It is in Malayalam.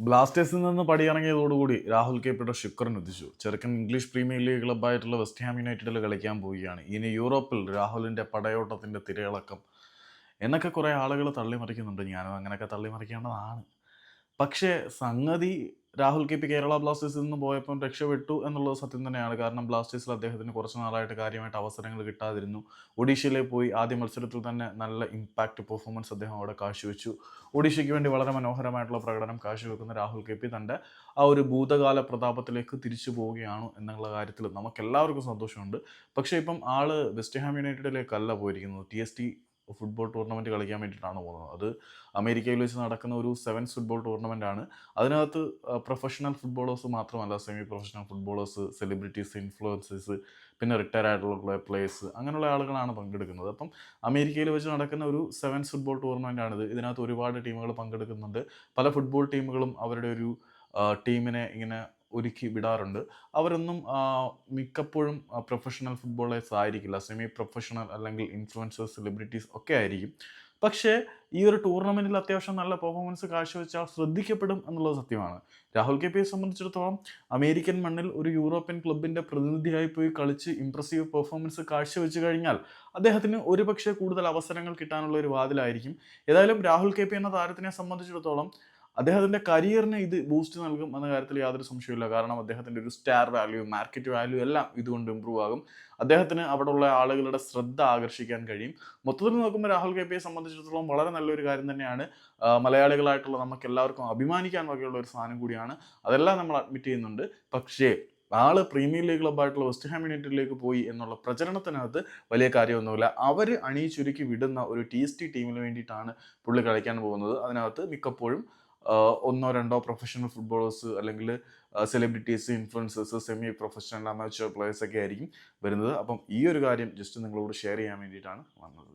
ബ്ലാസ്റ്റേഴ്സിൽ നിന്ന് പടിയിറങ്ങിയതോടുകൂടി രാഹുൽ കേപ്പിയുടെ ശുക്രൻ ഉദിച്ചു. ചെറുക്കൻ ഇംഗ്ലീഷ് പ്രീമിയർ ലീഗ് ക്ലബ്ബായിട്ടുള്ള വെസ്റ്റ് ഹാം യുണൈറ്റഡിൽ കളിക്കാൻ പോവുകയാണ്. ഇനി യൂറോപ്പിൽ രാഹുലിന്റെ പടയോട്ടത്തിന്റെ തിരയിളക്കം എന്നൊക്കെ കുറേ ആളുകൾ തള്ളിമറിക്കുന്നുണ്ട്. ഞാനും അങ്ങനെയൊക്കെ തള്ളിമറിക്കേണ്ടതാണ്. പക്ഷേ സംഗതി രാഹുൽ കെ പി കേരള ബ്ലാസ്റ്റേഴ്സിൽ നിന്ന് പോയപ്പോൾ രക്ഷപ്പെട്ടു എന്നുള്ളത് സത്യം തന്നെയാണ്. കാരണം ബ്ലാസ്റ്റേഴ്സിൽ അദ്ദേഹത്തിന് കുറച്ച് നാളായിട്ട് കാര്യമായിട്ട് അവസരങ്ങൾ കിട്ടാതിരുന്നു. ഒഡീഷയിലേക്ക് പോയി ആദ്യ മത്സരത്തിൽ തന്നെ നല്ല ഇമ്പാക്റ്റ് പെർഫോമൻസ് അദ്ദേഹം അവിടെ കാഴ്ചവെച്ചു. ഒഡീഷയ്ക്ക് വേണ്ടി വളരെ മനോഹരമായിട്ടുള്ള പ്രകടനം കാഴ്ചവെക്കുന്ന രാഹുൽ കെ പി തന്റെ ആ ഒരു ഭൂതകാല പ്രതാപത്തിലേക്ക് തിരിച്ചു പോവുകയാണ് എന്നുള്ള കാര്യത്തിൽ നമുക്ക് എല്ലാവർക്കും സന്തോഷമുണ്ട്. പക്ഷേ ഇപ്പം ആൾ വെസ്റ്റ് ഹാം യുണൈറ്റഡിലേക്കല്ല പോയിരിക്കുന്നത്. T S T football tournament കളിക്കാൻ വേണ്ടിയിട്ടാണ് പോകുന്നത്. അത് അമേരിക്കയിൽ വെച്ച് നടക്കുന്ന ഒരു സെവൻസ് ഫുട്ബോൾ ടൂർണമെന്റ് ആണ്. അതിനകത്ത് പ്രൊഫഷണൽ ഫുട്ബോളേഴ്സ് മാത്രമല്ല semi professional footballers celebrities influencers പിന്നെ റിട്ടയർ ആയിട്ടുള്ള പ്ലേയേഴ്സ് അങ്ങനെയുള്ള ആളുകളാണ് പങ്കെടുക്കുന്നത്. അപ്പം അമേരിക്കയിൽ വെച്ച് നടക്കുന്ന ഒരു സെവൻസ് ഫുട്ബോൾ ടൂർണമെന്റ് ആണിത്. ഇതിനകത്ത് ഒരുപാട് ടീമുകൾ പങ്കെടുക്കുന്നുണ്ട്. പല ഫുട്ബോൾ ടീമുകളും അവരുടെ ഒരു ടീമിനെ ഇങ്ങനെ ഒരുക്കി വിടാറുണ്ട്. അവരൊന്നും മിക്കപ്പോഴും പ്രൊഫഷണൽ ഫുട്ബോളേഴ്സ് ആയിരിക്കില്ല. സെമി പ്രൊഫഷണൽ അല്ലെങ്കിൽ ഇൻഫ്ലുവൻസേഴ്സ് സെലിബ്രിറ്റീസ് ഒക്കെ ആയിരിക്കും. പക്ഷേ ഈ ഒരു ടൂർണമെന്റിൽ അത്യാവശ്യം നല്ല പെർഫോമൻസ് കാഴ്ചവെച്ചാൽ ശ്രദ്ധിക്കപ്പെടും എന്നുള്ളത് സത്യമാണ്. രാഹുൽ കെ പിയെ സംബന്ധിച്ചിടത്തോളം അമേരിക്കൻ മണ്ണിൽ ഒരു യൂറോപ്യൻ ക്ലബിന്റെ പ്രതിനിധിയായി പോയി കളിച്ച് ഇംപ്രസീവ് പെർഫോമൻസ് കാഴ്ചവെച്ച് കഴിഞ്ഞാൽ അദ്ദേഹത്തിന് ഒരുപക്ഷെ കൂടുതൽ അവസരങ്ങൾ കിട്ടാനുള്ള ഒരു വാതിലായിരിക്കും. ഏതായാലും രാഹുൽ കെ പി എന്ന താരത്തിനെ സംബന്ധിച്ചിടത്തോളം അദ്ദേഹത്തിന്റെ കരിയറിനെ ഇത് ബൂസ്റ്റ് നൽകും എന്ന കാര്യത്തിൽ യാതൊരു സംശയമില്ല കാരണം അദ്ദേഹത്തിന്റെ ഒരു സ്റ്റാർ വാല്യൂ മാർക്കറ്റ് വാല്യൂ എല്ലാം ഇതുകൊണ്ട് ഇമ്പ്രൂവ് ആകും. അദ്ദേഹത്തിന് അവിടെയുള്ള ആളുകളുടെ ശ്രദ്ധ ആകർഷിക്കാൻ കഴിയും. മൊത്തത്തിൽ നോക്കുമ്പോൾ രാഹുൽ കെ പിയെ സംബന്ധിച്ചിടത്തോളം വളരെ നല്ലൊരു കാര്യം തന്നെയാണ്. മലയാളികളായിട്ടുള്ള നമുക്ക് എല്ലാവർക്കും അഭിമാനിക്കാൻ വകയുള്ള ഒരു സാധനം കൂടിയാണ്. അതെല്ലാം നമ്മൾ അഡ്മിറ്റ് ചെയ്യുന്നുണ്ട്. പക്ഷേ ആൾ പ്രീമിയർ ലീഗ് ക്ലബ്ബായിട്ടുള്ള വെസ്റ്റ് ഹാം യുണൈറ്റഡിലേക്ക് പോയി എന്നുള്ള പ്രചരണത്തിനകത്ത് വലിയ കാര്യമൊന്നുമില്ല. അവർ അണിയിച്ചുരുക്കി വിടുന്ന ഒരു ടി എസ് ടി ടീമിന് വേണ്ടിയിട്ടാണ് പുള്ളി കളിക്കാൻ പോകുന്നത്. അതിനകത്ത് മിക്കപ്പോഴും ഒന്നോ രണ്ടോ പ്രൊഫഷണൽ ഫുട്ബോളേഴ്സ് അല്ലെങ്കിൽ celebrities influencers semi professional amateur players ഒക്കെ ആയിരിക്കും വരുന്നത്. അപ്പം ഈ ഒരു കാര്യം ജസ്റ്റ് നിങ്ങളോട് ഷെയർ ചെയ്യാൻ വേണ്ടിയിട്ടാണ് വന്നത്.